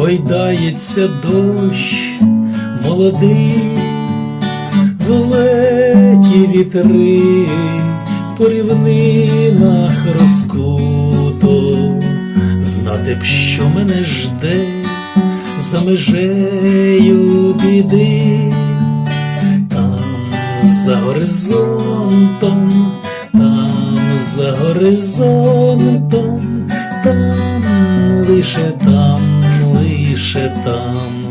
гойдається дощ молодий, влеті вітри по рівнинах розкуто, знати б, що мене жде за межею біди, там за горизонтом, там за горизонтом, там лише там, лише там,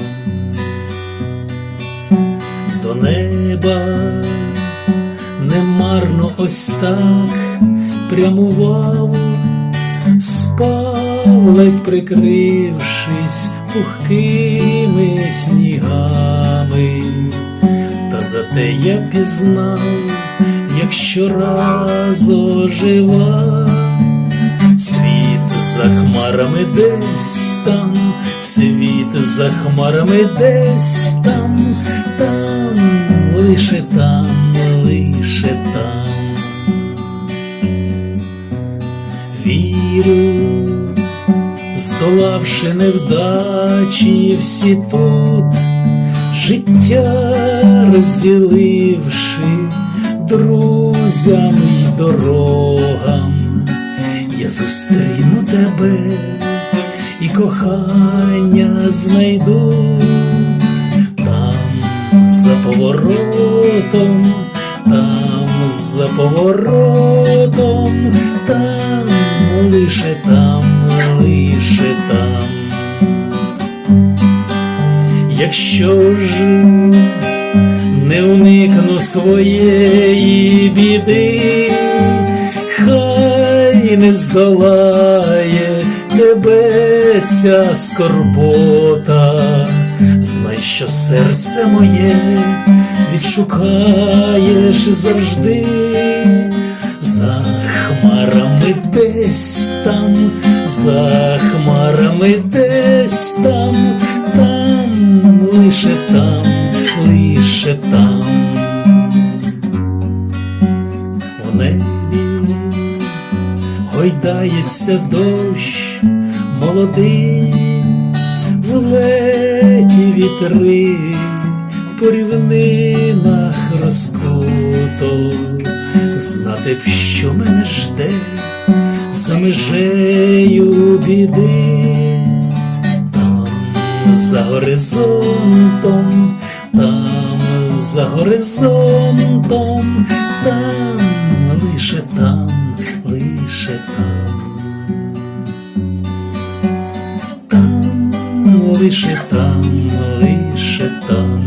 до неба немарно ось так прямував, спав, ледь прикрившись пухкими снігами, та зате я пізнав, як щораз ожива, світ за хмарами десь там, світ за хмарами десь там, там, лише там, лише там. Вірю, здолавши невдачі всі тут, життя розділивши друзям й дорогам, зустріну тебе і кохання знайду там за поворотом, там за поворотом, там лише там, лише там. Якщо ж не уникну своєї біди, не здолає тебе ця скорбота, знай, що серце моє відшукаєш завжди, за хмарами десь там, за хмарами десь там, там, лише там, лише там. У небі гойдається дощ молодий, влеті вітри по рівнинах розкуто, знати б, що мене жде за межею біди, там за горизонтом, там за горизонтом, там лише там, лише там. Там, лише там, лише там.